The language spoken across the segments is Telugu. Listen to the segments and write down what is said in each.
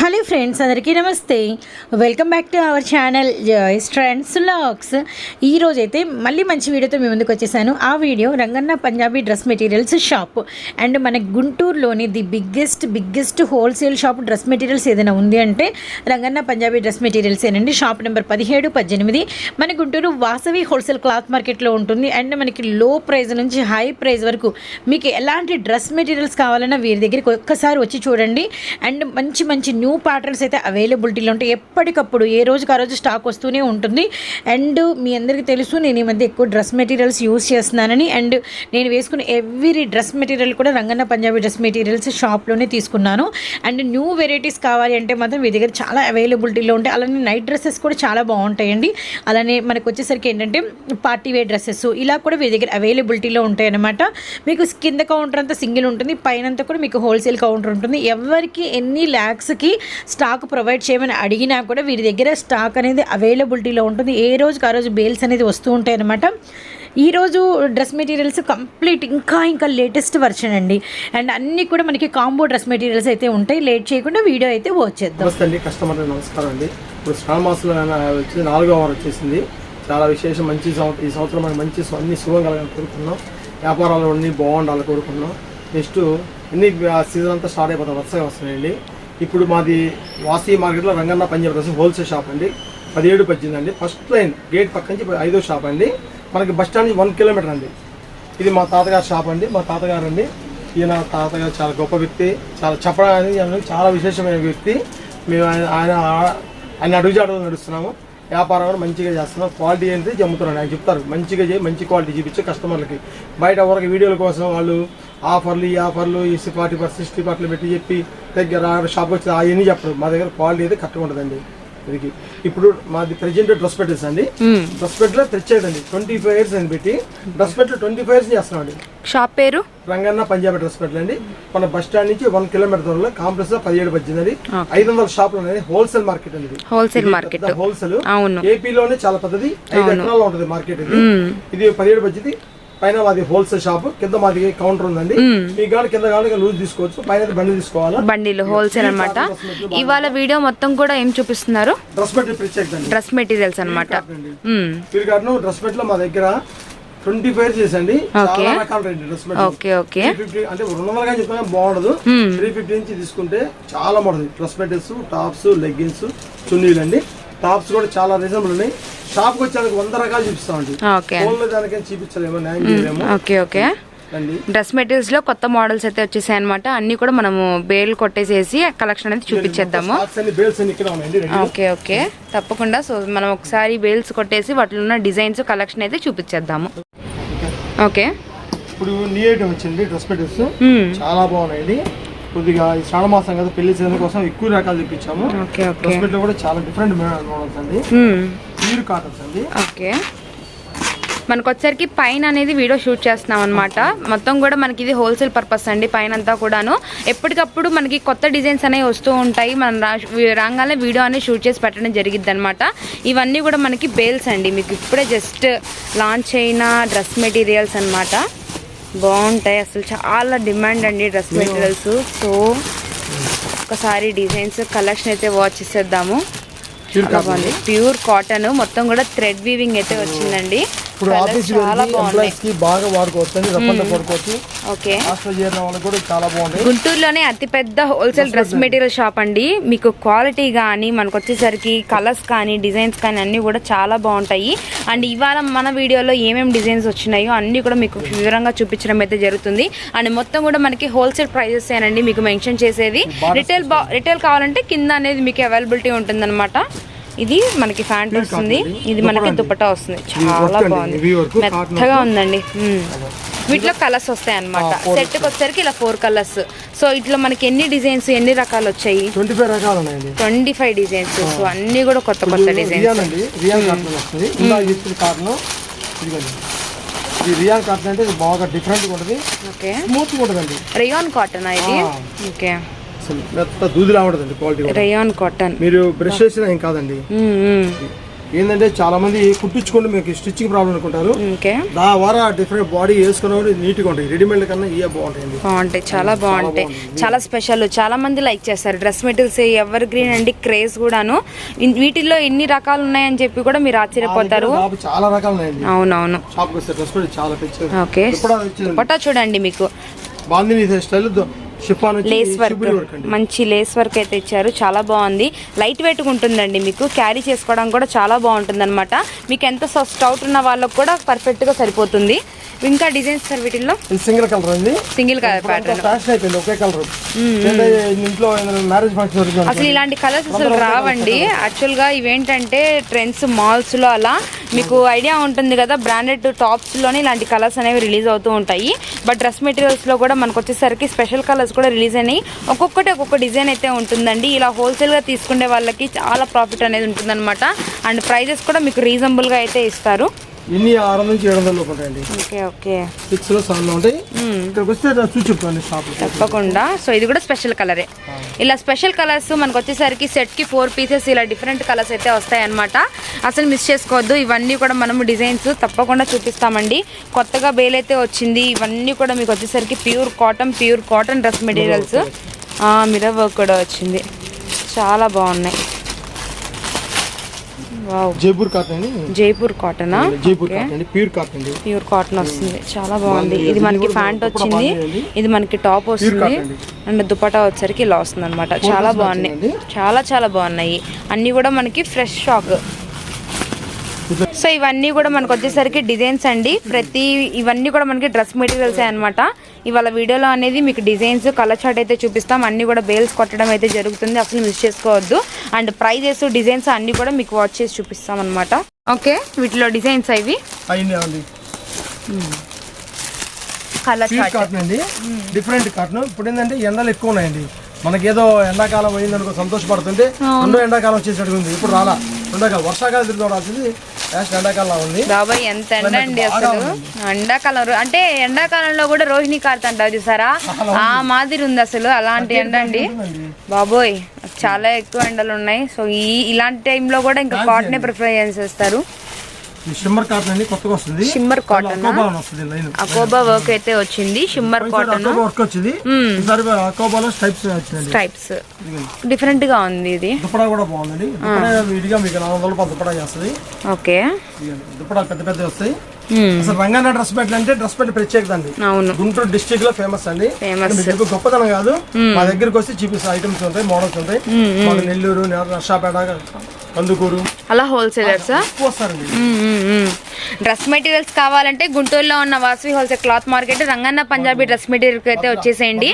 హలో ఫ్రెండ్స్ అందరికీ నమస్తే. Welcome back to our channel Joys Trends Lux ఈ రోజైతే మళ్ళీ మంచి వీడియోతో మీ ముందుకు వచ్చేసాను. ఆ video Ranganna Punjabi dress materials shop and మన గుంటూరులోని the biggest biggest wholesale shop dress materials ఏదైనా ఉంది అంటే రంగన్న పంజాబీ డ్రెస్ మెటీరియల్స్ ఏనండి. షాప్ నెంబర్ పదిహేడు పద్దెనిమిది. మన గుంటూరు వాసవి హోల్సేల్ క్లాత్ మార్కెట్లో ఉంటుంది అండ్ మనకి లో ప్రైస్ నుంచి హై ప్రైస్ వరకు మీకు ఎలాంటి డ్రెస్ మెటీరియల్స్ కావాలన్నా వీరి దగ్గరికి ఒక్కసారి వచ్చి చూడండి. అండ్ మంచి మంచి న్యూ ప్యాటర్న్స్ అయితే అవైలబిలిటీలో ఉంటాయి. ఎప్పటికప్పుడు ఏ రోజుకి ఆ రోజు స్టాక్ వస్తూనే ఉంటుంది. అండ్ మీ అందరికీ తెలుసు నేను ఈ మధ్య ఎక్కువ డ్రెస్ మెటీరియల్స్ యూస్ చేస్తున్నానని. అండ్ నేను వేసుకున్న ఎవ్రీ డ్రెస్ మెటీరియల్ కూడా రంగన్న పంజాబీ డ్రెస్ మెటీరియల్స్ షాప్లోనే తీసుకున్నాను. అండ్ న్యూ వెరైటీస్ కావాలి అంటే మాత్రం మీ దగ్గర చాలా అవైలబిలిటీలో ఉంటాయి. అలానే నైట్ డ్రెస్సెస్ కూడా చాలా బాగుంటాయండి. అలానే మనకు వచ్చేసరికి ఏంటంటే పార్టీ వేర్ డ్రెస్సెస్ ఇలా కూడా మీ దగ్గర అవైలబిలిటీలో ఉంటాయి అనమాట మీకు కింద కౌంటర్ అంతా సింగిల్ ఉంటుంది. పైన అంతా కూడా మీకు హోల్సేల్ కౌంటర్ ఉంటుంది. ఎవరికి ఎన్ని ల్యాక్స్కి స్టాక్ ప్రొవైడ్ చేయమని అడిగినా కూడా వీరి దగ్గర స్టాక్ అనేది అవైలబిలిటీలో ఉంటుంది. ఏ రోజుకి ఆ రోజు బేల్స్ అనేది వస్తూ ఉంటాయి అనమాట ఈరోజు డ్రెస్ మెటీరియల్స్ కంప్లీట్ ఇంకా ఇంకా లేటెస్ట్ వర్షన్ అండి. అండ్ అన్నీ కూడా మనకి కాంబో డ్రెస్ మెటీరియల్స్ అయితే ఉంటాయి. లేట్ చేయకుండా వీడియో అయితే వచ్చేద్దాం నమస్తే అండి. కస్టమర్ నమస్కారం అండి. ఇప్పుడు శ్రావణ మాసంలో వచ్చింది. నాలుగో వారం వచ్చేసింది. చాలా విశేషం. మంచి సంవత్సరం ఈ సంవత్సరం మనకి మంచి అన్ని శుభం కలగాలని కోరుకున్నాం వ్యాపారాలు అన్ని బాగుండాలని కోరుకున్నాం నెక్స్ట్ అన్ని సీజన్ అంతా స్టార్ట్ అయిపోతాం వరుసగా వస్తున్నాయండి. ఇప్పుడు మాది వాసీ మార్కెట్లో Ranganna Punjab dress wholesale shop అండి. పదిహేడు పద్దెనిమిది అండి. ఫస్ట్ లైన్ గేట్ పక్క నుంచి ఐదో షాప్ అండి. మనకి బస్ స్టాండ్ వన్ కిలోమీటర్ అండి. ఇది మా తాతగారు షాప్ అండి. మా తాతగారు అండి. ఈయన తాతగారు చాలా గొప్ప వ్యక్తి చాలా చెప్పడానికి చాలా విశేషమైన వ్యక్తి. మేము ఆయన ఆయన ఆయన అడుగుజాడు నడుస్తున్నాము. వ్యాపారం కూడా మంచిగా చేస్తున్నాం. క్వాలిటీ అనేది అమ్ముతున్నాను. ఆయన చెప్తారు. మంచిగా చేయి మంచి క్వాలిటీ చూపించి కస్టమర్లకి. బయట ఎవరికి వీడియోల కోసం వాళ్ళు ఆఫర్లు ఈ ఆఫర్లు ఈ ఫార్టీ పర్సెంట్ సిక్స్టీ పర్సెంట్ పెట్టి చెప్పి దగ్గర షాప్ వచ్చి అవన్నీ చెప్పరు. మా దగ్గర క్వాలిటీ అయితే కరెక్ట్గా ఉంటుందండి. ఇది ఇప్పుడు మాది ప్రెజెంట్ డ్రెస్ పెట్టేసి అండి. డ్రెస్ పెట్టలో తెచ్చేదండి. ట్వంటీ ఫైవ్ ఇయర్స్ అని పెట్టి డ్రెస్ పెట్లో ట్వంటీ ఫైవ్ ఇయర్స్ చేస్తున్నాం అండి. షాప్ పేరు? రంగన్న పంజాబీ డ్రెస్ పెట్టలు అండి. మన బస్ స్టాండ్ నుంచి వన్ కిలోమీటర్ దూరంలో కాంప్లెక్స్లో పదిహేడు పద్దెనిమిది అండి. ఐదు వందల షాపులు ఉన్నాయి. హోల్సేల్ మార్కెట్ అండి. హోల్సేల్ మార్కెట్ హోల్సేల్ ఏపీలోనే చాలా పెద్దది. ఐదు ఎకరాల్లో ఉంటుంది మార్కెట్ ఇది. ఇది పదిహేడు పద్దెనిమిది. పైన మాది హోల్సేల్ షాప్ కింద మాది కౌంటర్ ఉందండి. మీ గాలి కింద గాలి లూజ్ తీసుకోవచ్చు పైన బండి తీసుకోవాలా? బండిలు హోల్సేల్ అన్నమాట. ఇవాళ వీడియో మొత్తం కూడా ఏం చూపిస్తున్నారు? డ్రెస్ అండి డ్రెస్ మెటీరియల్స్ గారు డ్రెస్ పెట్లో మా దగ్గర ట్వంటీ ఫైవ్ చేసండి. చాలా రకాల డ్రెస్ అంటే రెండు వందల కానీ చెప్తున్నా బాగుండదు. త్రీ ఫిఫ్టీ నుంచి తీసుకుంటే చాలా బాగుంటుంది. డ్రెస్ మెటీరియల్స్ టాప్స్ లెగ్గిన్స్ చున్నీలు అండి టాప్స్ కూడా చాలా రీజనబుల్ ఉన్నాయి. షాప్కి వచ్చేందుకు వంద రకాలు చూపిస్తామండి ఓకే. ఫోన్లో చూపించలేమో న్యాయం చేయలేము. Okay okay. అండి డ్రెస్ మెటీరియల్స్లో కొత్త మోడల్స్ అయితే వచ్చేసాయి అనమాట అన్ని కూడా మనము బేల్ కొట్టేసేసి కలెక్షన్ అనేది చూపించేద్దాము. Okay okay. తప్పకుండా. సో మనం ఒకసారి బేల్స్ కొట్టేసి వాటిలో ఉన్న డిజైన్స్ కలెక్షన్ అయితే చూపించేద్దాము. ఓకే. ఇప్పుడు న్యూ ఐటమ్ వచ్చింది డ్రెస్ మెటీరియల్స్. చాలా బాగున్నాయండి. కొద్దిగా ఈ శ్రావణ మాసం కదా పెళ్ళి సీజన్ కోసం ఎక్కువ రకాలు తెప్పించాము. డ్రెస్ కూడా చాలా డిఫరెంట్ మోడల్స్ అండి. ప్యూర్ కాటన్స్ అండి. ఓకే. మనకు వచ్చరికి పైన అనేది వీడియో షూట్ చేస్తున్నాం అనమాట మొత్తం కూడా మనకి ఇది హోల్సేల్ పర్పస్ అండి పైన అంతా కూడాను. ఎప్పటికప్పుడు మనకి కొత్త డిజైన్స్ అనేవి వస్తూ ఉంటాయి. మనం రాగానే వీడియో అనేది షూట్ చేసి పెట్టడం జరిగిద్ది అనమాట ఇవన్నీ కూడా మనకి బేల్స్ అండి. మీకు ఇప్పుడే జస్ట్ లాంచ్ అయిన డ్రెస్ మెటీరియల్స్ అన్నమాట. బాగుంటాయి. అసలు చాలా డిమాండ్ అండి డ్రెస్ మెటీరియల్స్. సో ఒకసారి డిజైన్స్ కలెక్షన్ అయితే వాచ్ చేసేద్దాము. బాగుంది. ప్యూర్ కాటన్ మొత్తం కూడా థ్రెడ్ వీవింగ్ అయితే వచ్చిందండి. ఇప్పుడు ఆఫీస్ ఎంప్లాయీస్కి బాగా వాడుకోవచ్చు అండి రప్పంట కొడుకోవచ్చు ఓకే వాళ్ళకి కూడా చాలా బాగుంటాయి. గుంటూరులోనే అతిపెద్ద హోల్సేల్ డ్రెస్ మెటీరియల్ షాప్ అండి. మీకు క్వాలిటీ కానీ మనకు వచ్చేసరికి కలర్స్ కానీ డిజైన్స్ కానీ అన్నీ కూడా చాలా బాగుంటాయి. అండ్ ఇవాళ మన వీడియోలో ఏమేమి డిజైన్స్ వచ్చినాయో అన్నీ కూడా మీకు వివరంగా చూపించడం అయితే జరుగుతుంది. అండ్ మొత్తం కూడా మనకి హోల్సేల్ ప్రైజెస్ ఏనండి మీకు మెన్షన్ చేసేది. రిటైల్ రిటైల్ కావాలంటే కింద అనేది మీకు అవైలబిలిటీ ఉంటుందన్నమాట. ఇది మనకి ఫ్యాంట్ వస్తుంది. ఇది మనకి దుపట్టా వస్తుంది. చాలా. బాగుంది. మెత్తగా ఉందండి. వీటిలో కలర్స్ వస్తాయి అనమాట సెట్ వచ్చేసరికి ఇలా ఫోర్ కలర్స్ సో ఇట్లా మనకి ఎన్ని డిజైన్స్ ఎన్ని రకాలు వచ్చాయి? ట్వంటీ ఫైవ్ రకాలు ఉన్నాయండి. Twenty five designs. సో అన్ని కూడా కొత్త కొత్త డిజైన్స్. రియాన్ కాటన్ ఇది రియాన్ అంటే బాగా డిఫరెంట్గా ఉంటుంది. ఓకే. ఉంటుందండి. రేయాన్ కాటన్ ఇది. ఓకే. అసలు మెత్త దూదిలా ఉంటుందండి క్వాలిటీ రేయాన్ కాటన్ మీరు బ్రష్ చేసినా ఏం కాదండి. ఏంటంటే చాలా మంది కుట్టించుకుంటే మీకు స్టిచ్చింగ్ ప్రాబ్లం అనుకుంటారు. దా ద్వారా డిఫరెంట్ బాడీ వేసుకున్న నీట్గా ఉంటాయి. రెడీమేడ్ కన్నా ఇవే బాగుంటాయండి. బాగుంటాయి చాలా బాగుంటాయి. చాలా స్పెషల్ చాలా మంది లైక్ చేస్తారు. డ్రెస్ మెటీరియల్స్ ఎవర్ గ్రీన్ అండి క్రేజ్ కూడాను. వీటిల్లో ఎన్ని రకాలు ఉన్నాయని చెప్పి కూడా మీరు ఆశ్చర్యపోతారు. చాలా రకాలు ఉన్నాయండి. అవునవును. కూడా చాలా ఓకే. పటా చూడండి మీకు. Bandhani style lace work. మంచి లేస్ వర్క్ అయితే ఇచ్చారు. చాలా బాగుంది. లైట్ వెయిట్ ఉంటుందండి మీకు. క్యారీ చేసుకోవడం కూడా చాలా బాగుంటుంది అనమాట మీకు ఎంత స్టౌట్ ఉన్న వాళ్ళకి కూడా పర్ఫెక్ట్గా సరిపోతుంది. ఇంకా డిజైన్స్ సార్ వీటిల్లో? సింగిల్ కలర్ అండి. సింగిల్ కలర్ ప్యాటర్న్ ఫ్యాషన్ అయిపోయింది ఒకే కలర్. ఇంట్లో మ్యారేజ్ ఫంక్షన్ అసలు ఇలాంటి కలర్స్ అసలు రావండి. యాక్చువల్గా ఇవేంటంటే ట్రెండ్స్ మాల్స్లో అలా మీకు ఐడియా ఉంటుంది కదా బ్రాండెడ్ టాప్స్లోనే ఇలాంటి కలర్స్ అనేవి రిలీజ్ అవుతూ ఉంటాయి. బట్ డ్రెస్ మెటీరియల్స్లో కూడా మనకు వచ్చేసరికి స్పెషల్ కలర్స్ కూడా రిలీజ్ అయినాయి. ఒక్కొక్కటి ఒక్కొక్క డిజైన్ అయితే ఉంటుందండి. ఇలా హోల్సేల్గా తీసుకునే వాళ్ళకి చాలా ప్రాఫిట్ అనేది ఉంటుందన్నమాట. అండ్ ప్రైజెస్ కూడా మీకు రీజనబుల్గా అయితే ఇస్తారు. ఇన్ని ఆరు నుంచి ఏడు వందల లోపు ఉంటాయండి. Okay okay. సిక్స్లో సెవెన్లో ఉంటాయి. ఇక్కడికి వస్తే చూసి చెప్తాను షాప్ తప్పకుండా. సో ఇది కూడా స్పెషల్ కలరే ఇలా స్పెషల్ కలర్స్ మనకు వచ్చేసరికి సెట్కి ఫోర్ పీసెస్ ఇలా డిఫరెంట్ కలర్స్ అయితే వస్తాయి అన్నమాట. అసలు మిస్ చేసుకోవద్దు. ఇవన్నీ కూడా మనము డిజైన్స్ తప్పకుండా చూపిస్తామండి. కొత్తగా బేల్ అయితే వచ్చింది. ఇవన్నీ కూడా మీకు వచ్చేసరికి pure cotton pure cotton dress materials mirror work కూడా వచ్చింది. చాలా బాగున్నాయి. జైపూర్ కాటన్ అండి? Jaipur కాటనా? Jaipur cotton pure cotton pure cotton వస్తుంది. చాలా బాగుంది. ఇది మనకి ప్యాంట్ వచ్చింది. ఇది మనకి టాప్ వస్తుంది. అండ్. దుపట్టా వచ్చరికి ఇలా వస్తుంది అనమాట చాలా బాగున్నాయి. చాలా చాలా బాగున్నాయి. అన్నీ కూడా మనకి ఫ్రెష్ షాక్ సో ఇవన్నీ కూడా మనకు వచ్చేసరికి డిజైన్స్ అండి. ప్రతి ఇవన్నీ కూడా మనకి డ్రెస్ మెటీరియల్స్ అనమాట ఇవాళ వీడియోలో అనేది మీకు డిజైన్స్ కలర్ చార్ట్ అయితే చూపిస్తాం. అన్నీ కూడా బేల్స్ కొట్టడం అయితే జరుగుతుంది. అసలు మిస్ చేసుకోవద్దు. అండ్ ప్రైజెస్ డిజైన్స్ అన్నీ కూడా మీకు వాచ్ చేసి చూపిస్తాం అనమాట ఓకే? వీటిలో డిజైన్స్ అండి. Colour chart. డిఫరెంట్ కాటన్ ఇప్పుడు ఏంటంటే ఎండలు ఎక్కువ ఉన్నాయండి. మనకేదో ఎండాకాలం అయిందనుకో సంతోషపడుతుంటే రెండో ఎండాకాలం వచ్చేసరికి ఉంది. ఇప్పుడు రాలా. ఎండాకాలం వర్షాకాలం తిరిగి రావాల్సింది లాస్ట్ ఎండాకాలం ఉంది. బాబాయ్ ఎంత ఎండ అండి అసలు. ఎండాకాలం అంటే ఎండాకాలంలో కూడా రోహిణి కార్త్ అంటారు చూసారా ఆ మాదిరి ఉంది అసలు. అలాంటి ఎండ అండి. బాబోయ్ చాలా ఎక్కువ ఎండలు ఉన్నాయి. సో ఈ ఇలాంటి టైంలో కూడా ఇంకా కాటనే ప్రిఫర్ చేసేస్తారు. ఈ షిమ్మర్ కాటన్ అండి కొత్తగా వస్తుంది. Shimmer cotton? అకోబా వస్తుంది లైన్. అకోబా వర్క్ అయితే వచ్చింది షిమ్మర్ కాటన్. వర్క్ వచ్చింది. ఈసారి అకోబాలో టైప్స్ డిఫరెంట్గా ఉంది ఇది. దుప్పడా కూడా బాగుందండి. దుప్పడా విడిగా మీకు నాలుగు వందల రూపాయలు దుప్పడా చేస్తుంది. ఓకే. దుప్పడా పెద్ద పెద్ద వస్తాయి. అసలు డ్రెస్ అంటే డ్రెస్ ప్రత్యేకత అండి అవును. గుంటూరు డిస్ట్రిక్ట్లో ఫేమస్ అండి. మీకు గొప్పతనం కాదు. మా దగ్గరికి వస్తే చూపిస్తే ఐటమ్స్ ఉంటాయి మోడల్స్ ఉంటాయి. నెల్లూరు నర్సాపేట కందుకూరు అలా హోల్సేలర్సా వస్తారండి. డ్రెస్ మెటీరియల్స్ కావాలంటే గుంటూరులో ఉన్న Vasavi wholesale cloth market Ranganna Punjabi dress material అయితే వచ్చేసేయండి.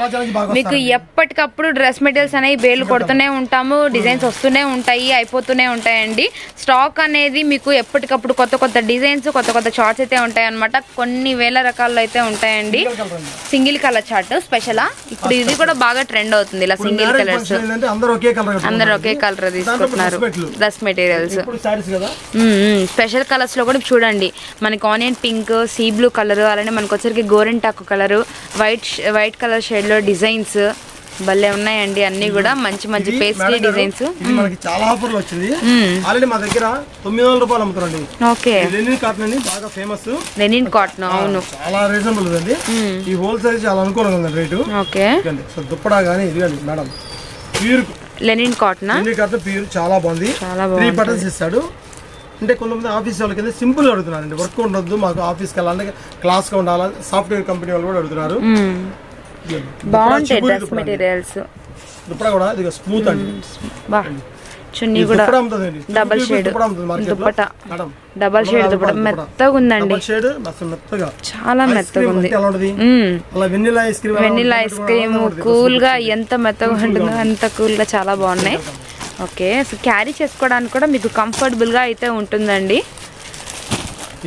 మీకు ఎప్పటికప్పుడు డ్రెస్ మెటీరియల్స్ అనేవి బేలు కొడుతూనే ఉంటాము డిజైన్స్ వస్తూనే ఉంటాయి అయిపోతూనే ఉంటాయండి. స్టాక్ అనేది మీకు ఎప్పటికప్పుడు కొత్త కొత్త డిజైన్స్ కొత్త కొత్త చార్ట్స్ అయితే ఉంటాయి అనమాట కొన్ని వేల రకాల్లో అయితే ఉంటాయండి. సింగిల్ కలర్ చార్ట్ స్పెషలా? ఇప్పుడు ఇది కూడా బాగా ట్రెండ్ అవుతుంది ఇలా సింగిల్ కలర్స్. అందరూ ఒకే కలర్ తీసుకుంటున్నారు డ్రెస్ మెటీరియల్స్. స్పెషల్ కలర్స్లో కూడా చూడండి. మనకి onion pink sea blue colour అలానే మనకు వచ్చరికి గోరెంటాకు కలర్ వైట్ వైట్ కలర్ షేడ్లో డిజైన్స్ భలే ఉన్నాయండి. అన్ని కూడా మంచి మంచి గారు, డిజైన్స్ ఇది మనకి చాలా ఆఫర్లు వచ్చింది. ఆల్రెడీ మా దగ్గర తొమ్మిది వందల రూపాయలు అమ్ముతారండి ఓకే. లెనిన్ కాటన్ అని బాగా ఫేమస్ లెనిన్ కాటన్ అవును. చాలా రీజనబుల్ ఉందండి ఈ హోల్సేల్ చాలా అనుకూలంగా ఉంది రేటు. ఓకే. సో దుప్పడా కానీ ఇదిగోండి madam. Pure linen cotton? Linen cotton pure చాలా బాగుంది. చాలా త్రీ బటన్స్ ఇస్తాడు. అంటే కొంతమంది ఆఫీస్ వాళ్ళకి అయితే సింపుల్ అడుగుతున్నారండి. వర్క్ ఉండొద్దు మాకు ఆఫీస్కి వెళ్ళాలంటే క్లాస్గా ఉండాలి సాఫ్ట్వేర్ కంపెనీ వాళ్ళు కూడా అడుగుతున్నారు. బాగుంటాయి డ్రెస్. మెటీరియల్స్. దుప్పడా కూడా ఇది స్మూత్ అండి. బా చున్నీ ఇది కూడా dupatta అమ్ముతుందండి. Double simple shade. Dupatta double shade మెత్తగా ఉందండి. చాలా మెత్తగా ఉంది. వెనిలా ఐస్ క్రీమ్ కూల్గా ఎంత మెత్తగా ఉంటుందో అంత కూల్గా చాలా బాగున్నాయి. ఓకే సో క్యారీ చేసుకోవడానికి కూడా మీకు కంఫర్టబుల్గా అయితే ఉంటుందండి.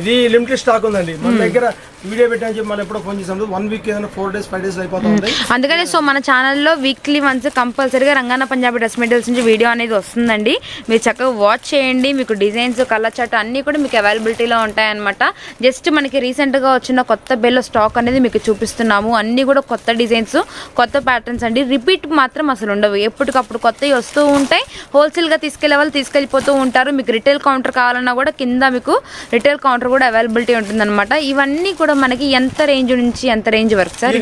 ఇది లిమిటెడ్ స్టాక్ ఉందండి. మన దగ్గర వీడియో పెట్టాను చెప్పి మళ్ళీ ఎప్పుడో ఫోన్ వన్ వీక్ ఏదైనా ఫోర్ డేస్ ఫైవ్ డేస్ అయిపోతా ఉంటాయి అందుకని సో మన ఛానల్లో వీక్లీ వన్స్ కంపల్సరీగా రంగాన పంజాబీ డ్రెస్ మెటీరియల్స్ నుంచి వీడియో అనేది వస్తుందండి. మీరు చక్కగా వాచ్ చేయండి. మీకు డిజైన్స్ కలర్ చాట్ అన్నీ కూడా మీకు అవైలబిలిటీలో ఉంటాయన్నమాట. జస్ట్ మనకి రీసెంట్గా వచ్చిన కొత్త బెల్లో స్టాక్ అనేది మీకు చూపిస్తున్నాము. అన్నీ కూడా కొత్త డిజైన్స్ కొత్త ప్యాటర్న్స్ అండి. రిపీట్ మాత్రం అసలు ఉండవు. ఎప్పటికప్పుడు కొత్తవి వస్తూ ఉంటాయి. హోల్సేల్గా తీసుకెళ్ళే వాళ్ళు తీసుకెళ్ళిపోతూ ఉంటారు. మీకు రిటైల్ కౌంటర్ కావాలన్నా కూడా కింద మీకు రిటైల్ కౌంటర్ కూడా అవైలబిలిటీ ఉంటుందన్నమాట. ఇవన్నీ కూడా మనకి ఎంత రేంజ్ నుంచి ఎంత రేంజ్ వరకు sir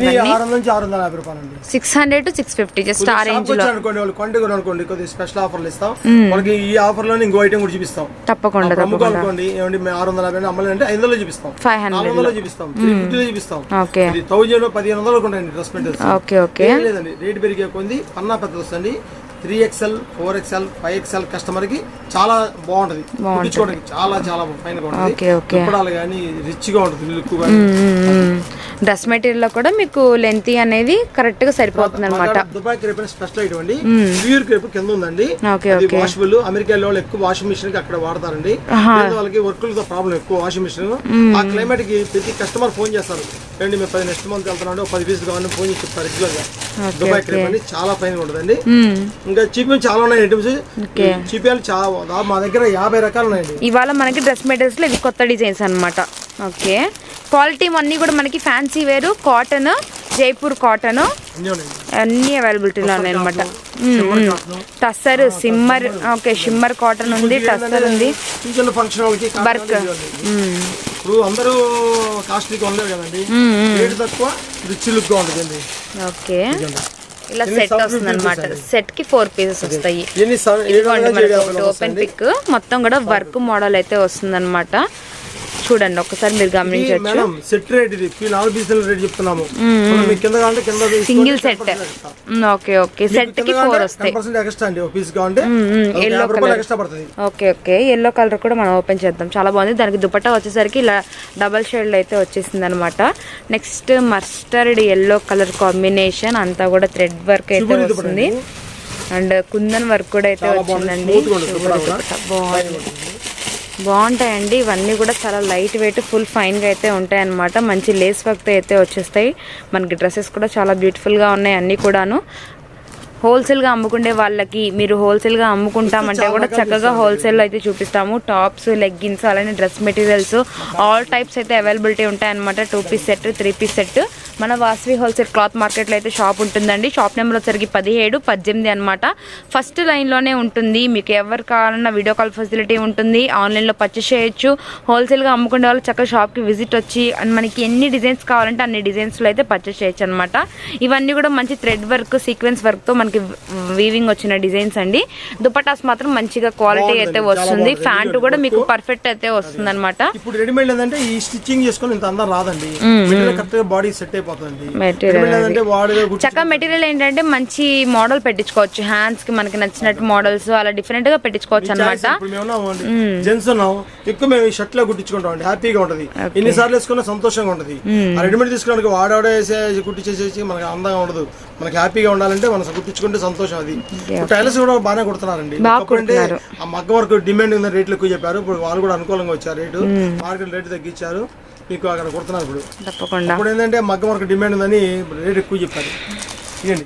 six hundred to six fifty just ఆ రేంజ్లో అనుకోండి వాళ్ళు కొండ కూడా అనుకోండి కొద్దిగా స్పెషల్ ఆఫర్లు ఇస్తాం. వాళ్ళకి ఈ ఆఫర్లో ఇంకో ఐటమ్ కూడా చూపిస్తాం. తప్పకుండా ప్రముఖ తప్పకుండా. అనుకోండి ఏమండి మేము ఆరు వందల యాభై అమ్మాలి అంటే ఐదు వందలు చూపిస్తాం. ఫైవ్ నాలుగు హండ్రెడ్ వందలు చూపిస్తాం. త్రీ ఫిఫ్టీలో చూపిస్తాం. ఓకే. థౌజండ్ పదిహేను వందలు ఉంటాయండి డ్రెస్ మెటీరియల్స్. Okay okay. ఏం లేదండి రేట్ పెరిగే కొంది పన్నా పెద్ద వస్తుంది three XL four XL five XL కస్టమర్కి చాలా బాగుంటది. కుట్టించుకోవడానికి చాలా చాలా ఫైన్గా ఉంటుంది దుప్పటాలు కానీ రిచ్గా ఉంటుంది లుక్ కానీ డ్రెస్ మెటీరియల్లో కూడా మీకు లెంత్ అనేది కరెక్ట్గా సరిపోతుంది అనమాట దుబాయ్ క్రేప్ స్పెషల్ ఐటమ్ అండి. ప్యూర్ క్రేప్ కింద ఉందండి. వాషబుల్. అమెరికాలో వాళ్ళు ఎక్కువ వాషింగ్ మిషన్కి అక్కడ వాడతారండి. వాళ్ళకి వర్కులతో ప్రాబ్లం ఎక్కువ వాషింగ్ మిషన్. ఆ క్లైమేట్కి ప్రతి కస్టమర్ ఫోన్ చేస్తారు. ఏంటి మేము పది నెక్స్ట్ మంత్ వెళ్తున్నాం. పది పీసులు కావాలని ఫోన్ చేసి చెప్తారు రెగ్యులర్గా. దుబాయ్ క్రేప్ అండి చాలా ఫైన్ ఉంటుందండి. ఇంకా చీప్ చాలా ఉన్నాయి ఐటమ్స్ చీపియాలు చాలా మా దగ్గర యాభై రకాలు ఉన్నాయండి. ఇవాళ మనకి డ్రెస్ మెటీరియల్స్లో ఇవి కొత్త డిజైన్స్ అన్నమాట. ఓకే. క్వాలిటీ అన్నీ కూడా మనకి ఫ్యాన్సీ వేరు కాటన్ జైపూర్ కాటన్ అన్నీ అవైలబిలిటీలో ఉన్నాయి అనమాట tussar shimmer okay shimmer cotton ఉంది టస్సర్ ఉంది. వర్క్ ఇప్పుడు అందరూ కాస్ట్లీ కొనలేరు కదండి. రేట్ తక్కువ రిచ్ లుక్గా ఉంటుందండి. ఓకే. ఇలా సెట్ వస్తుంది అనమాట సెట్కి ఫోర్ పీసెస్ వస్తాయి. ఓపెన్ పిక్ మొత్తం కూడా వర్క్ మోడల్ అయితే వస్తుంది చూడండి ఒకసారి మీరు గమనించవచ్చు. మేడం సెట్ రేట్ ఇది. ఈ నాలుగు పీసుల రేట్ చెప్తున్నాము. ఇప్పుడు మీకు కింద కావాలంటే కింద సింగిల్ సెట్ ఓకే ఓకే. సెట్కి ఫోర్ వస్తాయి. పర్సెంట్ ఎక్స్ట్రా అండి ఒక పీస్ కావాలంటే. yellow యాభై రూపాయలు ఎక్స్ట్రా పడుతుంది. Okay okay. ఎల్లో కలర్ కూడా మనం ఓపెన్ చేద్దాం. చాలా బాగుంది. దానికి దుపట్టా వచ్చేసరికి ఇలా డబల్ షేడ్ అయితే వచ్చేసింది అనమాట next mustard yellow colour combination అంతా కూడా థ్రెడ్ వర్క్ అయితే వస్తుంది. అండ్. కుందన్ వర్క్ కూడా అయితే. వచ్చిందండి. బాగుంది. బాగుంటాయండి. ఇవన్నీ కూడా చాలా లైట్ వెయిట్ ఫుల్ ఫైన్గా అయితే ఉంటాయి అన్నమాట మంచి లేస్ వర్క్తో అయితే వచ్చేస్తాయి. మనకి డ్రెస్సెస్ కూడా చాలా బ్యూటిఫుల్గా ఉన్నాయి అన్నీ కూడాను. హోల్సేల్గా అమ్ముకునే వాళ్ళకి మీరు హోల్సేల్గా అమ్ముకుంటామంటే కూడా చక్కగా హోల్సేల్లో అయితే చూపిస్తాము. టాప్స్ లెగ్గిన్స్ అలానే డ్రెస్ మెటీరియల్స్ ఆల్ టైప్స్ అయితే అవైలబిలిటీ ఉంటాయి అనమాట two piece set three piece set. మన వాసవి హోల్సేల్ క్లాత్ మార్కెట్లో అయితే షాప్ ఉంటుందండి. షాప్ నెంబర్ వచ్చరికి పదిహేడు పద్దెనిమిది అనమాట ఫస్ట్ లైన్లోనే ఉంటుంది. మీకు ఎవరు కావాలన్నా వీడియో కాల్ ఫెసిలిటీ ఉంటుంది. ఆన్లైన్లో పర్చేస్ చేయొచ్చు. హోల్సేల్గా అమ్ముకునే వాళ్ళు చక్కగా షాప్కి విజిట్ వచ్చి మనకి ఎన్ని డిజైన్స్ కావాలంటే అన్ని డిజైన్స్లో అయితే పర్చేస్ చేయొచ్చు అనమాట ఇవన్నీ కూడా మంచి థ్రెడ్ వర్క్ సీక్వెన్స్ వర్క్తో మనకి వీవింగ్ వచ్చిన డిజైన్స్ అండి. దుపటాస్ మాత్రం మంచిగా క్వాలిటీ అయితే వస్తుంది. ఫ్యాంట్ కూడా మీకు పర్ఫెక్ట్ అయితే వస్తుంది అనమాట ఇప్పుడు రెడీమేడ్ ఈ స్టిచ్చింగ్ చేసుకొని ఇంత అందం రాదండి. కరెక్ట్ బాడీ సెట్ అయిపోతుంది. చక్కగా మెటీరియల్ ఏంటంటే మంచి మోడల్ పెట్టించుకోవచ్చు. హ్యాండ్స్కి మనకి నచ్చినట్టు మోడల్స్ అలా డిఫరెంట్గా పెట్టించుకోవచ్చు అనమాట జెంట్స్ ఉన్నాం ఎక్కువ మేము ఈ షర్ట్లో కుట్టించుకుంటాం అండి. హ్యాపీగా ఉంటది. ఎన్ని సార్లు వేసుకున్నా సంతోషంగా ఉంటది. రెడీమేడ్ తీసుకోవడానికి వాడవాడే వేసే కుట్టించేసేసి మనకి అందంగా ఉండదు. మనకి హ్యాపీగా ఉండాలంటే మనం కుట్టించుకుంటే సంతోషం అది. టైలర్స్ కూడా బాగానే కుడుతున్నారండి. ఆ మగ్గ వరకు డిమాండ్ ఉన్న రేట్లు ఎక్కువ చెప్పారు. ఇప్పుడు వాళ్ళు కూడా అనుకూలంగా వచ్చారు రేటు. మార్కెట్ రేటు తగ్గించారు. మీకు అక్కడ కుడుతున్నారు ఇప్పుడు. తప్పకుండా. ఇప్పుడు ఏంటంటే మగ్గ వరకు డిమాండ్ ఉందని రేట్ ఎక్కువ చెప్పారు. ఇదండి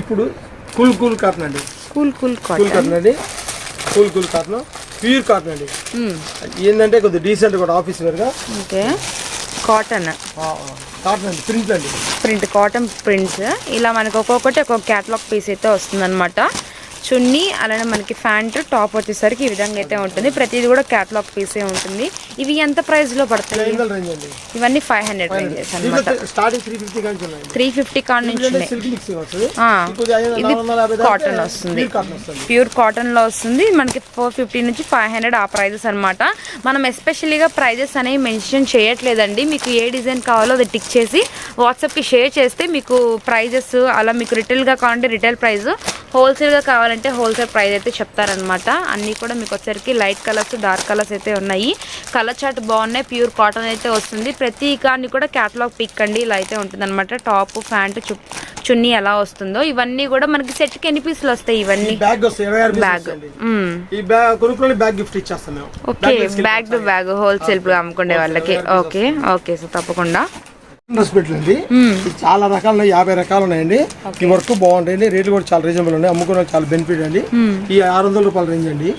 ఇప్పుడు కూల్ కూల్ కాటన్ అండి. Cool cool cool cotton. అండి. Cool cool cotton pure cotton అండి. ఏంటంటే కొద్దిగా డీసెంట్ కూడా ఆఫీస్ వేరుగా ఓకే. కాటన్. కాటన్ అండి ప్రింట్ అండి. ప్రింట్ కాటన్ ప్రింట్స్ ఇలా మనకి ఒక్కొక్కటి ఒక్కొక్క క్యాటలాగ్ పీస్ అయితే వస్తుందన్నమాట. చున్నీ అలానే మనకి ప్యాంట్ టాప్ వచ్చేసరికి ఈ విధంగా అయితే ఉంటుంది. ప్రతిది కూడా క్యాటలాగ్ పీసే ఉంటుంది. ఇవి ఎంత ప్రైస్లో అండి. ఇవన్నీ ఫైవ్ హండ్రెడ్ రేంజెస్ అనమాట త్రీ ఫిఫ్టీ కాడ నుంచి ఇది కాటన్ వస్తుంది. ప్యూర్ కాటన్లో వస్తుంది. మనకి ఫోర్ ఫిఫ్టీ నుంచి ఫైవ్ హండ్రెడ్ ఆ ప్రైజెస్ అన్నమాట. మనం ఎస్పెషల్లీగా ప్రైజెస్ అనేవి మెన్షన్ చేయట్లేదండి. మీకు ఏ డిజైన్ కావాలో అది టిక్ చేసి వాట్సాప్కి షేర్ చేస్తే మీకు ప్రైజెస్ అలా మీకు రిటైల్గా కావాలంటే రిటైల్ ప్రైస్ హోల్సేల్గా కావాలంటే హోల్సేల్ ప్రైస్ అయితే చెప్తారనమాట అన్నీ కూడా మీకు వచ్చరికి లైట్ కలర్స్ డార్క్ కలర్స్ అయితే ఉన్నాయి. కలర్ చార్ట్ బాగున్నాయి ప్యూర్ కాటన్ అయితే వస్తుంది. ప్రతి దాన్ని కూడా క్యాటలాగ్ పిక్ అండి ఇలా అయితే ఉంటుంది అనమాట టాప్ ప్యాంట్ చున్నీ ఎలా వస్తుందో. ఇవన్నీ కూడా మనకి సెట్కి ఎన్ని పీసులు వస్తాయి ఇవన్నీ? Bag okay bag to bag wholesale అమ్ముకునే వాళ్ళకి. ఓకే ఓకే సో తప్పకుండా. పెట్టండి ఇది చాలా రకాలు ఉన్నాయి యాభై రకాలు ఉన్నాయండి ఈ వర్క్ బాగుంటాయండి. రేట్లు కూడా చాలా రీజనబుల్ ఉన్నాయి. అమ్ముకునే వాళ్ళకి చాలా బెనిఫిట్ అండి. ఈ ఆరు వందల రూపాయల రేంజ్ అండి.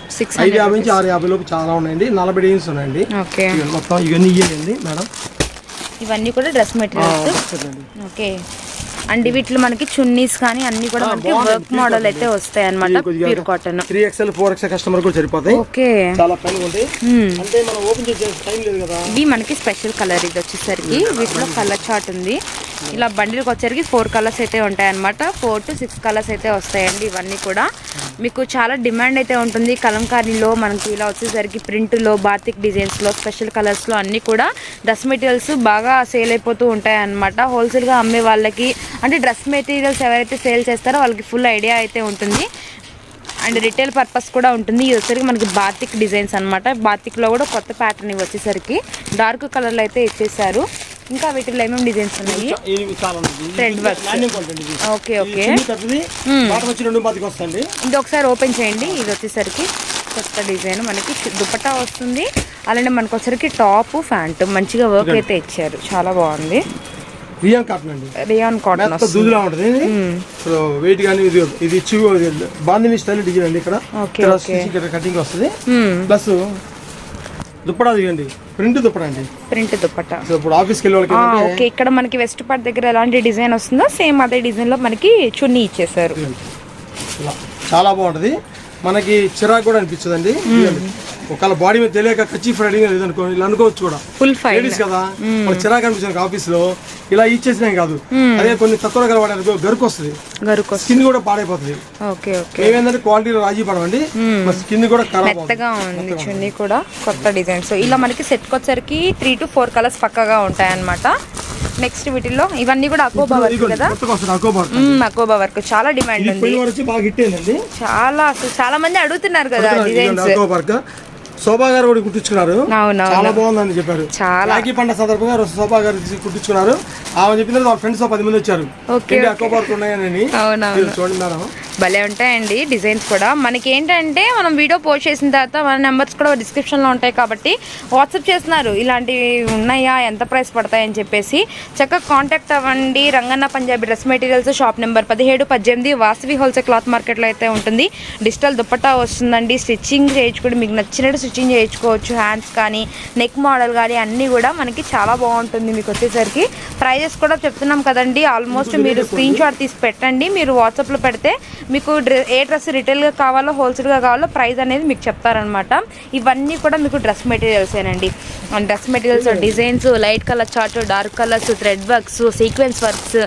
ఐదు యాభై నుంచి ఆరు యాభై లోపు చాలా ఉన్నాయండి. నలభై డిజైన్స్ ఉన్నాయండి. మొత్తం ఇవన్నీ ఇయ్యండి మేడం. ఇవన్నీ కూడా డ్రెస్ మెటీరియల్స్ పెట్టండి ఓకే. అండ్ వీటిలో మనకి చున్నీస్ కానీ అన్ని కూడా మనకి వర్క్ మోడల్ అయితే వస్తాయి అనమాట pure cotton three XL four XL customer కూడా సరిపోతాయి. ఓకే చాలా అంటే మనం ఓపెన్ చేసే టైం లేదు కదా. ఇవి మనకి స్పెషల్ కలర్ ఇది వచ్చేసరికి. వీటిలో కలర్ చార్ట్ ఉంది. ఇలా బండిలకు వచ్చేసరికి ఫోర్ కలర్స్ అయితే ఉంటాయి అనమాట ఫోర్ టు సిక్స్ కలర్స్ అయితే వస్తాయండి ఇవన్నీ కూడా. మీకు చాలా డిమాండ్ అయితే ఉంటుంది. కలంకారీలో మనకి ఇలా వచ్చేసరికి ప్రింట్లో బాతిక్ డిజైన్స్లో స్పెషల్ కలర్స్లో అన్నీ కూడా డ్రెస్ మెటీరియల్స్ బాగా సేల్ అయిపోతూ ఉంటాయి అనమాట హోల్సేల్గా అమ్మే వాళ్ళకి అంటే డ్రెస్ మెటీరియల్స్ ఎవరైతే సేల్ చేస్తారో వాళ్ళకి ఫుల్ ఐడియా అయితే ఉంటుంది. అండ్ రిటైల్ పర్పస్ కూడా ఉంటుంది. ఇది వచ్చేసరికి మనకి బాతిక్ డిజైన్స్ అనమాట బాతిక్లో కూడా కొత్త ప్యాటర్న్ ఇవి వచ్చేసరికి. డార్క్ కలర్లో అయితే ఇచ్చేసారు ఇంకా వీటిలో ఏమేమి డిజైన్స్ ఉన్నాయి. ఓకే ఓకే వస్తుంది ఇది ఒకసారి ఓపెన్ చేయండి. ఇది వచ్చేసరికి కొత్త డిజైన్ మనకి దుపట్టా వస్తుంది. అలానే మనకు వచ్చేసరికి టాప్ ప్యాంట్ మంచిగా వర్క్ అయితే ఇచ్చారు. చాలా బాగుంది. రియాన్ కాటన్ అండి. రియాన్ కాటన్ మెత్త దూదిలా ఉంటుంది. సో వెయిట్ కానీ ఇది ఇది చివు బాందిని స్టైల్ డిజైన్ అండి ఇక్కడ. కటింగ్ వస్తుంది. ప్లస్ దుప్పడా దిగండి ప్రింట్ దుప్పడా అండి. ప్రింట్ దుపట్టా సో ఇప్పుడు ఆఫీస్కి వెళ్ళే వాళ్ళకి ఆ, ఏంటంటే ఓకే. ఇక్కడ మనకి వెస్ట్ పార్ట్ దగ్గర ఎలాంటి డిజైన్ వస్తుందో సేమ్ అదే డిజైన్లో మనకి చున్నీ ఇచ్చేసారు ఇలా. చాలా బాగుంటది. మనకి చిరాకు కూడా అనిపించదండి. ఒకవేళ బాడీ మీద తెలియక కచ్చి ఫ్రైడింగ్ లేదనుకో ఇలా అనుకోవచ్చు కూడా. ఫుల్ లేడీస్ కదా వాళ్ళకి చిరాకు అనిపించింది ఆఫీస్లో ఇలా ఇచ్చేసినాం కాదు. అదే కొన్ని తక్కువ రకాల వాడారు గరుకు వస్తుంది. స్కిన్ కూడా పాడైపోతుంది. మేమేంటంటే క్వాలిటీలో రాజీ పడమండి. మా స్కిన్ కూడా మెత్తగా ఉంది చున్నీ కూడా కొత్త డిజైన్స్. ఇలా మనకి సెట్ వచ్చరికి త్రీ టు ఫోర్ కలర్స్ పక్కగా ఉంటాయి అన్నమాట నెక్స్ట్ వీటిలో ఇవన్నీ కూడా అకోబా వర్క్ కదా? అకోబా వర్క్ చాలా డిమాండ్ ఉంది. చాలా అసలు చాలా మంది అడుగుతున్నారు కదా డిజైన్స్ శోభా గారు కూడా కుట్టించుకున్నారు. చాలా బాగుందని చెప్పారు. చాలా. రాఖీ పంట సందర్భంగా శోభా గారు కుట్టించుకున్నారు. ఆమె చెప్పిన వాళ్ళ ఫ్రెండ్స్ పది మంది వచ్చారు. అకోబార్క్ ఉన్నాయని చూడండి మేడం. భలే ఉంటాయండి డిజైన్స్ కూడా. మనకి ఏంటంటే మనం వీడియో పోస్ట్ చేసిన తర్వాత మన నెంబర్స్ కూడా డిస్క్రిప్షన్లో ఉంటాయి కాబట్టి వాట్సాప్ చేస్తున్నారు. ఇలాంటివి ఉన్నాయా? ఎంత ప్రైస్ పడతాయని చెప్పేసి. చక్కగా కాంటాక్ట్ అవ్వండి. Ranganna Punjabi dress materials shop number పదిహేడు పద్దెనిమిది వాసవి హోల్సేల్ క్లాత్ మార్కెట్లో అయితే ఉంటుంది. డిజిటల్ దుప్పట్టా వస్తుందండి. స్టిచ్చింగ్ చేయించుకోండి. మీకు నచ్చినట్టు స్టిచ్చింగ్ చేయించుకోవచ్చు. హ్యాండ్స్ కానీ నెక్ మోడల్ కానీ అన్నీ కూడా మనకి చాలా బాగుంటుంది మీకు వచ్చేసరికి. ప్రైజెస్ కూడా చెప్తున్నాం కదండి. ఆల్మోస్ట్ మీరు స్క్రీన్ షాట్ తీసి పెట్టండి. మీరు వాట్సాప్లో పెడితే మీకు ఏ డ్రెస్ రిటైల్గా కావాలో హోల్సేల్గా కావాలో ప్రైస్ అనేది మీకు చెప్తారనమాట ఇవన్నీ కూడా మీకు dress మెటీరియల్సేనండి dress materials designs light colour chart dark colours thread works sequence works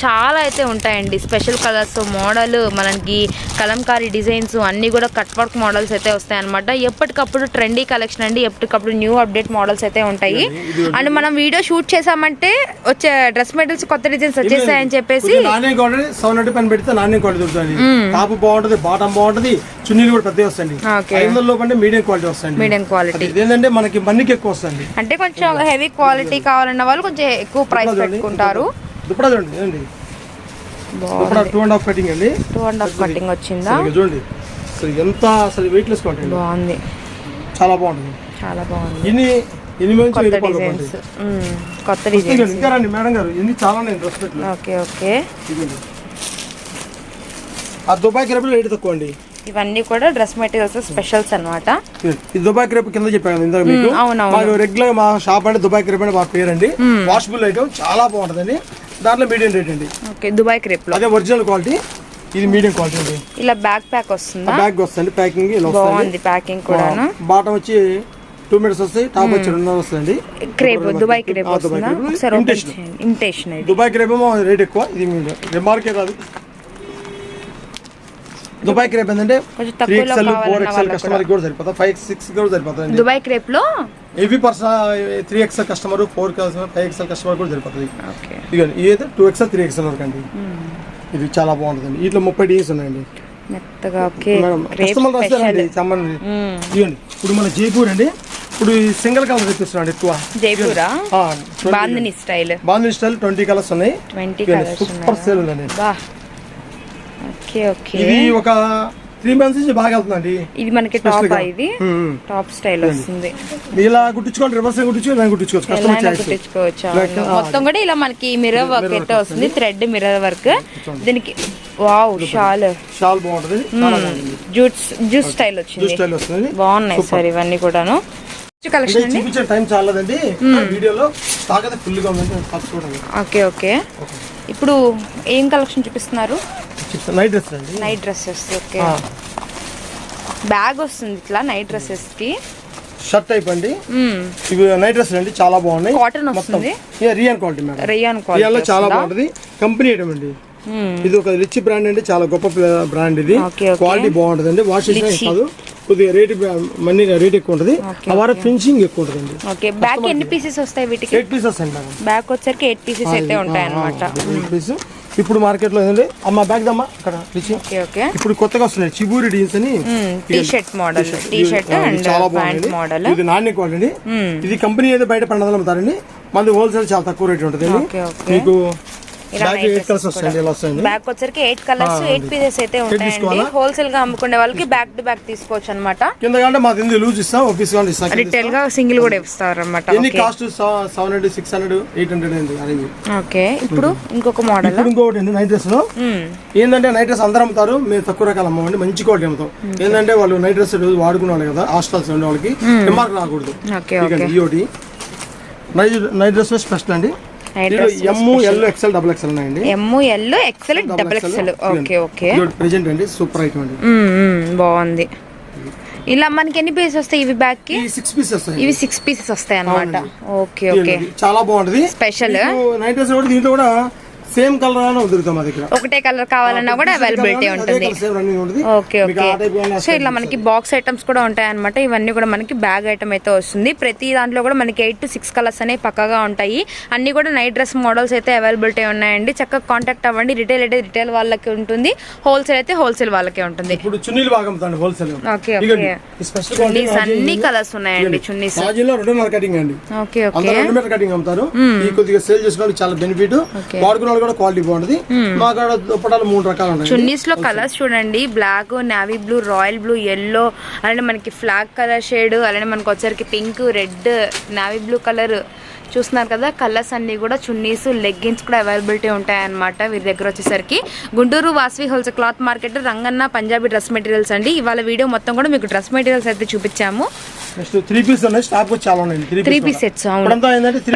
చాలా అయితే ఉంటాయండి. స్పెషల్ కలర్స్ మోడల్ మనకి కలంకారీ డిజైన్స్ అన్నీ కూడా కట్ వర్క్ మోడల్స్ అయితే వస్తాయి అనమాట ఎప్పటికప్పుడు ట్రెండీ కలెక్షన్ అండి. ఎప్పటికప్పుడు న్యూ అప్డేట్ మోడల్స్ అయితే ఉంటాయి. అండ్ మనం వీడియో షూట్ చేసామంటే వచ్చే డ్రెస్ మెటీరియల్స్ కొత్త డిజైన్స్ వచ్చేసాయని చెప్పేసి దొరుకుతుంది టాప్ బాగుంటది బాటం బాగుంటది చున్నీలు కూడా పెద్దవి వస్తాయండి. ఐదు వందల లోపు అంటే మీడియం క్వాలిటీ వస్తాయండి. Medium quality. ఇదేంటంటే మనకి మన్నికి ఎక్కువ వస్తుంది అంటే కొంచెం హెవీ క్వాలిటీ కావాలన్న వాళ్ళు కొంచెం ఎక్కువ ప్రైస్ పెట్టుకుంటారు. దుప్పడా చూడండి dupatta two and half cutting అండి. టూ అండ్ హాఫ్ కటింగ్ వచ్చిందా? చూడండి. అసలు ఎంత అసలు వెయిట్లెస్ క్వాలిటీ బాగుంది. చాలా బాగుంటుంది. చాలా బాగుంది. ఇన్ని మంచి కొత్త డిజైన్స్ డిజైన్స్ ఇంకా రండి మేడం గారు. ఎన్ని చాలా డ్రెస్ పెట్లు ఓకే ఓకే. ఆ దుబాయ్ క్రేప్ రేట్ తక్కువ అండి ఇవన్నీ కూడా డ్రెస్ మెటీరియల్స్ స్పెషల్స్ అన్నమాట. ఈ దుబాయ్ క్రేప్ కింద చెప్పాను ఇందాక మీకు. మాకు రెగ్యులర్ మా షాప్ అంటే దుబాయ్ క్రేప్ అంటే మా పేరు అండి వాషబుల్ ఐటమ్ చాలా బాగుంటుందండి. దాంట్లో మీడియం రేట్ అండి. ఓకే దుబాయ్ క్రేప్లో. అదే ఒరిజినల్ క్వాలిటీ ఇది మీడియం క్వాలిటీ అండి. ఇలా బ్యాక్ ప్యాక్ వస్తుందా? బ్యాగ్ వస్తుంది ప్యాకింగ్ ఇలా వస్తుంది. బాగుంది ప్యాకింగ్ కూడాను. బాటం వచ్చి టూ మీటర్స్ వస్తాయి టాప్ వచ్చి రెండు వస్తుంది క్రేప్ దుబాయ్ క్రేప్ ఆ, దుబాయ్ క్రేప్. ఇది దుబాయ్ ఏమో రేట్ ఎక్కువ ఇది రిమార్కే కాదు దుబాయ్ క్రేప్ ఏంటంటే? Three XL four XL customer కూడా. సరిపోతుంది ఫైవ్ సిక్స్ కూడా సరిపోతుంది దుబాయ్ క్రేప్లో? Heavy person three XL customer four five XL customer కూడా సరిపోతుంది ఓకే. ఇదిగోండి ఇది అయితే టూ ఎక్స్ఎల్ త్రీ ఎక్స్ఎల్ వరకు అండి. ఇది చాలా బాగుంటుందండి. వీటిలో ముప్పై డిజైన్స్ ఉన్నాయండి. మెత్తగా ఓకే కస్టమర్ వస్తారండి సంబంధం ఇవ్వండి ఇప్పుడు మన జైపూర్ అండి. ఇప్పుడు సింగిల్ కలర్ తెప్పిస్తున్నాండి ఎక్కువ. జైపూరా? బాందిని స్టైల్. బాంధీ స్టైల్ ట్వంటీ కలర్స్ ఉన్నాయి. సూపర్ సేల్ ఉందండి. ఓకే ఓకే ఇది ఒక త్రీ మంత్స్ నుంచి బాగా వెళ్తుందండి. ఇది మనకి టాప్. ఇది. టాప్ స్టైల్ వస్తుంది. ఇలా కుట్టించుకోండి రివర్స్ Like, అవును. ఆ, మొత్తం కూడా ఇలా మనకి మిర్రర్ వర్క్ అయితే వస్తుంది థ్రెడ్ మిర్రర్ వర్క్ దీనికి వావ్ షాల్ షాల్ బాగుంటది. చాలా బాగుంది జూట్ జూట్ స్టైల్ వచ్చింది. స్టైల్ వస్తుంది. బాగున్నాయి సార్ ఇవన్నీ కూడాను. కలెక్షన్ అంటే అండి? చూపించే టైం చాలదండి. వీడియోలో స్టాక్ అయితే ఫుల్గా ఉందండి. చూడండి. ఓకే ఓకే ఇప్పుడు ఏం కలెక్షన్ చూపిస్తున్నారు? నైట్ డ్రెస్ అండి? Night dresses okay. బ్యాగ్ వస్తుంది ఇట్లా నైట్ డ్రెస్సెస్కి షర్ట్ టైప్ అండి. ఇవి నైట్ డ్రెస్ అండి చాలా బాగున్నాయి. కాటన్ వస్తుంది. Rayon quality madam rayon quality చాలా బాగుంటది. కంపెనీ ఐటమ్ అండి. ఇది ఒక రిచ్ బ్రాండ్ అండి చాలా గొప్ప బ్రాండ్ ఇది. క్వాలిటీ బాగుంటది అండి వాష్ చేసిన. కాదు. కొద్దిగా రేట్ మనీ రేట్ ఎక్కువ ఉంటుంది. Okay, ఆ వారం ఫినిషింగ్ ఎక్కువ ఉంటుందండి. ఓకే బ్యాగ్ ఎన్ని పీసెస్ వస్తాయి వీటికి? ఎయిట్ పీసెస్ అండి బ్యాగ్ వచ్చరికి ఎయిట్ పీసెస్ అయితే ఉంటాయి అనమాట ఎయిట్ పీస్ ఇప్పుడు మార్కెట్లో ఏంటంటే అమ్మ బ్యాగ్ దమ్మా అక్కడ ఇప్పుడు కొత్తగా వస్తున్నాయి చిబూరి జీన్స్ అని. T shirt model T shirt. ఇది అండ్ చాలా బాగుంది. మోడల్ ఇది నాణ్య క్వాలిటీ. ఇది కంపెనీ అయితే బయట అమ్ముతారండి. మనది హోల్సేల్ చాలా తక్కువ రేట్ ఉంటుంది. మీకు బ్యాగ్ వచ్చరికి ఎయిట్ కలర్స్ ఎయిట్ పీసెస్ అయితే ఉంటాయండి. తీసుకోవాలా? హోల్సేల్గా అమ్ముకునే వాళ్ళకి బ్యాక్ టు బ్యాక్ తీసుకోవచ్చు అనమాట రిటైల్గా సింగిల్ కూడా ఇస్తారు అనమాట ఇస్తాం. ఎన్ని cost seven hundred six hundred eight hundred అయింది అరేంజ్. ఓకే ఇప్పుడు ఇంకొక మోడల్ ఇంకొకటి నైట్ డ్రెస్ ఏంటంటే నైట్ డ్రెస్ అందరూ అమ్ముతారు మేము తక్కువ రకాలు అమ్మమండి మంచి క్వాలిటీ అమ్ముతాం. ఏంటంటే వాళ్ళు నైట్ డ్రెస్ రోజు వాడుకునే వాళ్ళు కదా హాస్టల్స్ ఉండే వాళ్ళకి రిమార్క్ రాకూడదు. నైట్ డ్రెస్ స్పెషల్ అండి. ఎల్ డబుల్ ఉన్నాయండి. L XL double XL okay okay present అండి సూపర్ ఐటమ్ అండి. బాగుంది. ఇలా మనకి ఎన్ని పీసెస్ వస్తాయి ఇవి బ్యాగ్కి? సిక్స్ పీసెస్ వస్తాయి ఇవి సిక్స్ పీసెస్ వస్తాయి అనమాట ఓకే ఓకే చాలా బాగుంటది. స్పెషల్ నైట్ కూడా దీంట్లో కూడా సేమ్ కలర్ అని దొరుకుతాం మా దగ్గర. ఒకటే కలర్ కావాలన్నా కూడా అవైలబిలిటీ ఉంటుంది. ఓకే ఓకే సో ఇట్లా మనకి బాక్స్ ఐటమ్స్ కూడా ఉంటాయి అనమాట ఇవన్నీ కూడా మనకి బ్యాగ్ ఐటమ్ అయితే వస్తుంది. ప్రతి దాంట్లో కూడా మనకి ఎయిట్ టు సిక్స్ కలర్స్ అనేవి పక్కగా ఉంటాయి. అన్ని కూడా నైట్ డ్రెస్ మోడల్స్ అయితే అవైలబిలిటీ ఉన్నాయండి. చక్కగా కాంటాక్ట్ అవ్వండి. రిటైల్ అయితే రిటైల్ వాళ్ళకి ఉంటుంది. హోల్సేల్ అయితే హోల్సేల్ వాళ్ళకే ఉంటుంది. ఇప్పుడు చున్నీలు బాగా అమ్ముతాండి wholesale okay okay special chunnis అన్ని కలర్స్ ఉన్నాయండి చున్నీస్ ఓకే ఓకే అందరూ రెండు మీటర్ కటింగ్ అమ్ముతారు. ఈ కొద్దిగా సేల్ చేసుకోవడానికి చాలా బెనిఫిట్. వాడుకున్న కూడా క్వాలిటీ బాగుంటుంది. మా కాడ దుప్పటాలు మూడు రకాలు ఉన్నాయి. చున్నీస్లో కలర్స్ చూడండి. Black navy blue royal blue yellow అలానే మనకి ఫ్లాగ్ కలర్ షేడ్ అలానే మనకి వచ్చరికి pink red navy blue colour చూస్తున్నారు కదా కలర్స్ అన్ని కూడా చున్నీస్ లెగ్గిన్స్ కూడా అవైలబిలిటీ ఉంటాయన్నమాట వీరి దగ్గర వచ్చేసరికి. Guntur Vasavi wholesale cloth market Ranganna Punjabi dress materials అండి. ఇవాళ వీడియో మొత్తం కూడా మీకు డ్రెస్ మెటీరియల్స్ అయితే చూపించాము. త్రీ పీస్ ఉన్నాయి స్టాక్ వచ్చి చాలా ఉన్నాయి త్రీ పీస్ సెట్స్ అవును.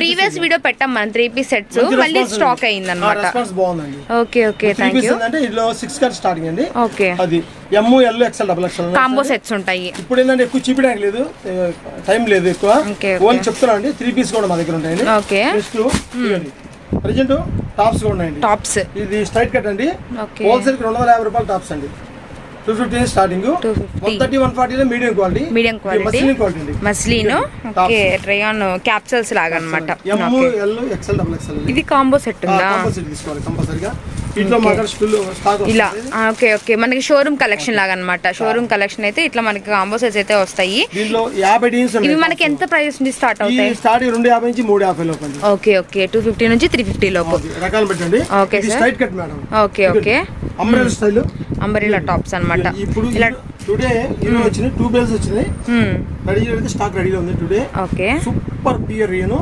ప్రీవియస్ వీడియో పెట్టాం మనం త్రీ పీస్ సెట్స్ మళ్ళీ స్టాక్ రెస్పాన్స్ బాగుందండి. ఓకే ఓకే థ్యాంక్ యూ ఏంటంటే ఇందులో సిక్స్ కట్ స్టార్టింగ్ అండి. ఓకే అది M L XL double XL combo sets ఉంటాయి. ఇప్పుడు ఏంటంటే ఎక్కువ చూపించడానికి లేదు టైం లేదు ఎక్కువ. ఓన్లీ చెప్తున్నా అండి త్రీ పీస్ కూడా మా దగ్గర ఉంటాయండి. ఓకే. నెక్స్ట్ ప్రజెంట్ టాప్స్ ఉన్నాయండి. టాప్స్ ఇది స్ట్రైట్ కట్ అండి. హోల్సేల్ రెండు వందల యాభై రూపాయలు టాప్స్ అండి. Two fifty starting 250. One thirty one ఫార్టీలో medium quality medium quality muslin quality అండి. Muslin okay. రేయాన్ క్యాప్సల్స్ లాగా అనమాట ఎల్ ఎక్స్ఎల్ డబుల్ ఎక్స్ఎల్ ఇది కాంబో సెట్ ఉందా? కంపల్సరీ తీసుకోవాలి కంపల్సరీగా ఇలా. Okay okay. మనకి షోరూమ్ కలెక్షన్ లాగా అనమాట షోరూమ్ కలెక్షన్ అయితే ఇట్లా మనకి కాంబో సెట్స్ అయితే వస్తాయి. ఇవి మనకి ఎంత ప్రైస్ నుంచి స్టార్ట్ అవుతాయి? రెండు యాభై నుంచి మూడు యాభై లోపు అండి. Okay okay. టూ ఫిఫ్టీ నుంచి త్రీ ఫిఫ్టీ లోపు. రకాలు పెట్టండి. Cut madam okay okay. Umbrella style tops అనమాట ఇలా టుడే ఇవి వచ్చినాయి టూ బేల్స్ వచ్చినాయి. రెడీ అయితే స్టాక్ రెడీలో ఉంది today okay super pure rayon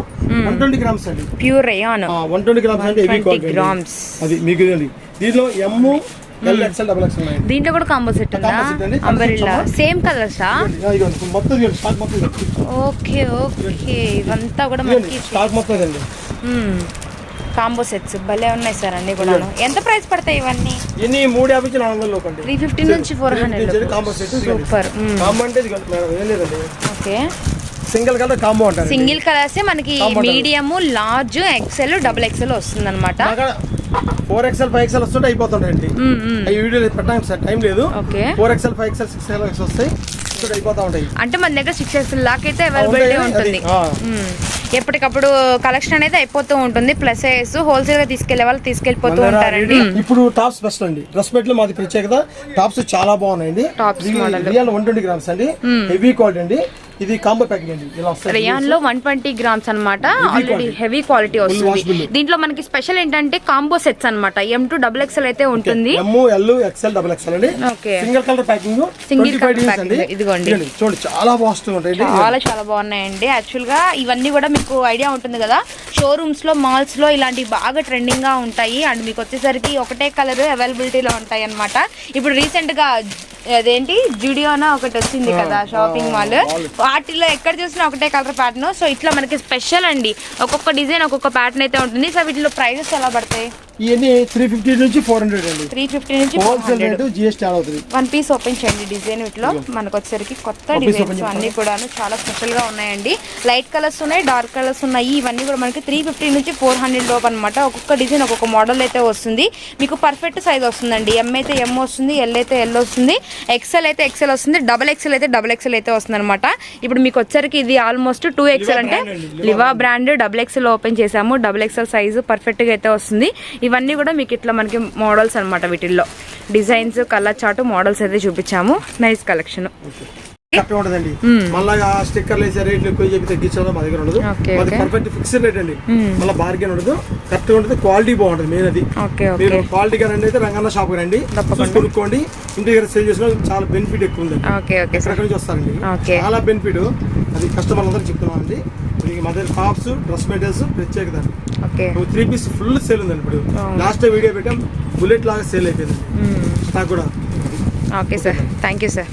one twenty grams అండి. Pure rayon one twenty grams అంటే హెవీ 120 క్వాలిటీ grams. అది మీకు దీనిలో ఎమ్ ఉన్నాయి. దీంట్లో కూడా కాంబో సెట్ ఉందా? Combo set అండి. అంబరిలా సేమ్ కలర్సా. ఓకే ఓకే ఇవంతా కూడా మనకి స్టాక్ మొత్తం కాంబో సెట్స్ భలే ఉన్నాయి సార్ అన్ని కూడా ఎంత ప్రైస్ పడతాయి ఇవన్నీ? ఎన్ని మూడు యాభై త్రీ ఫిఫ్టీ నుంచి four hundred combo set super. Combo అంటే ఓకే. సింగిల్ కలర్ కాంబో అంటారు సింగిల్ కలర్స్ మనకి. Medium large XL double XL వస్తుంది అనమాట ఫోర్ ఎక్స్ఎల్ ఫైవ్ ఎక్స్ఎల్ వస్తుంటే అయిపోతుంటాయండి. ఈ వీడియో పెట్టడానికి సార్ టైం లేదు. Okay. Four XL five XL six XL వస్తాయి. ఇక్కడ అయిపోతా ఉంటాయి. అంటే మన దగ్గర సిక్స్ ఎక్సెల్ లాక్ అయితే అవైలబిలిటీ ఉంటుంది. ఎప్పటికప్పుడు కలెక్షన్ అనేది అయిపోతూ ఉంటుంది. ప్లస్ హోల్సేల్గా తీసుకెళ్ళే వాళ్ళు తీసుకెళ్ళిపోతూ ఉంటారండి. రెడీ- ఇప్పుడు టాప్స్ బెస్ట్ అండి. డ్రెస్ మెట్లో మాది ప్రత్యేకత. టాప్స్ చాలా బాగున్నాయండి. రియల్ వన్ ట్వంటీ గ్రామ్స్ అండి. హెవీ క్వాలిటీ అండి. ఇది కాంబో ప్యాకింగ్ అండి. ఇలా వస్తుంది రియాన్లో వన్ ట్వంటీ గ్రామ్స్ అనమాట ఆల్రెడీ హెవీ క్వాలిటీ వస్తుంది. దీంట్లో మనకి స్పెషల్ ఏంటంటే కాంబో సెట్స్ అన్నమాట. ఎం టూ డబుల్ ఎక్స్ఎల్ అయితే ఉంటుంది. M L XL double XL అండి. ఓకే సింగిల్ కలర్ ప్యాకింగ్ డిగ్రీస్ packing, అండి. ఇదిగోండి. చూడండి చాలా ఉంటాయండి చాలా చాలా బాగున్నాయండి. యాక్చువల్గా ఇవన్నీ కూడా మీకు ఐడియా ఉంటుంది కదా. షోరూమ్స్లో మాల్స్లో ఇలాంటివి బాగా ట్రెండింగ్గా ఉంటాయి. అండ్ మీకు వచ్చేసరికి ఒకటే కలర్ అవైలబిలిటీలో ఉంటాయి అన్నమాట ఇప్పుడు రీసెంట్గా అదేంటి? జుడియోనా ఒకటి వచ్చింది కదా షాపింగ్ మాల్ వాటిలో ఎక్కడ చూసినా ఒకటే కలర్ ప్యాటర్న్ సో ఇట్లా మనకి స్పెషల్ అండి. ఒక్కొక్క డిజైన్ ఒక్కొక్క ప్యాటర్న్ అయితే ఉంటుంది. సో వీటిలో ప్రైజెస్ ఎలా పడతాయి? ఇవన్నీ త్రీ ఫిఫ్టీ నుంచి ఫోర్ హండ్రెడ్ అండి. త్రీ ఫిఫ్టీ నుంచి హోల్సేల్ రేటు జిఎస్టీ అవుతుంది. వన్ పీస్ ఓపెన్ చేయండి డిజైన్ వీటిలో. మనకు వచ్చేసరికి కొత్త డిజైన్స్ అన్ని కూడాను చాలా స్పెషల్గా ఉన్నాయండి. లైట్ కలర్స్ ఉన్నాయి డార్క్ కలర్స్ ఉన్నాయి. ఇవన్నీ కూడా మనకి త్రీ ఫిఫ్టీ నుంచి ఫోర్ హండ్రెడ్ లోపు అనమాట ఒక్కొక్క డిజైన్ ఒక్కొక్క మోడల్ అయితే వస్తుంది. మీకు పర్ఫెక్ట్ సైజ్ వస్తుందండి. ఎం అయితే ఎం వస్తుంది ఎల్ అయితే ఎల్ వస్తుంది. ఎక్సెల్ అయితే ఎక్సెల్ వస్తుంది డబల్ ఎక్సెల్ అయితే డబల్ ఎక్సెల్ అయితే వస్తుంది అనమాట ఇప్పుడు మీకు వచ్చరికి ఇది ఆల్మోస్ట్ టూ ఎక్సెల్ అంటే Liva brand double XL open చేసాము డబుల్ ఎక్సెల్ సైజు పర్ఫెక్ట్గా అయితే వస్తుంది. ఇవన్నీ కూడా మీకు ఇట్లా మనకి మోడల్స్ అన్నమాట వీటిల్లో. డిజైన్స్ కలర్ చార్ట్ మోడల్స్ అయితే చూపించాము. Nice collection. కరెక్ట్ ఉంటదండి. మళ్ళీ ఆ స్టిక్కర్లు వేసే రేట్లు ఎక్కువ చెప్పి తగ్గించడం మా దగ్గర ఉండదు. Okay, మాది okay. పర్ఫెక్ట్ ఫిక్స్డ్ రేట్ అండి. మళ్ళీ బార్గెన్ ఉండదు. కరెక్ట్ ఉంటుంది క్వాలిటీ బాగుంటుంది మెయిన్ అది. మీరు క్వాలిటీ రండి అయితే రంగన్న షాప్ రండి. కొనుక్కోండి. ఇంటి దగ్గర సేల్ చేసుకోవడం చాలా బెనిఫిట్ ఎక్కువ ఉందండి. Okay okay. సార్ ఎక్కడి నుంచి వస్తారండి. చాలా బెనిఫిట్ అది కస్టమర్ అందరూ చెప్తున్నాం అండి ఇది మా దగ్గర టాప్స్ డ్రెస్ మెటీరియల్స్ ప్రత్యేకత అండి త్రీ పీస్ ఫుల్ సేల్ ఉందండి ఇప్పుడు. లాస్ట్ వీడియో పెట్టాం బుల్లెట్ లాగా సేల్ అయిపోయింది స్టాక్ కూడా. Okay sir. Thank you sir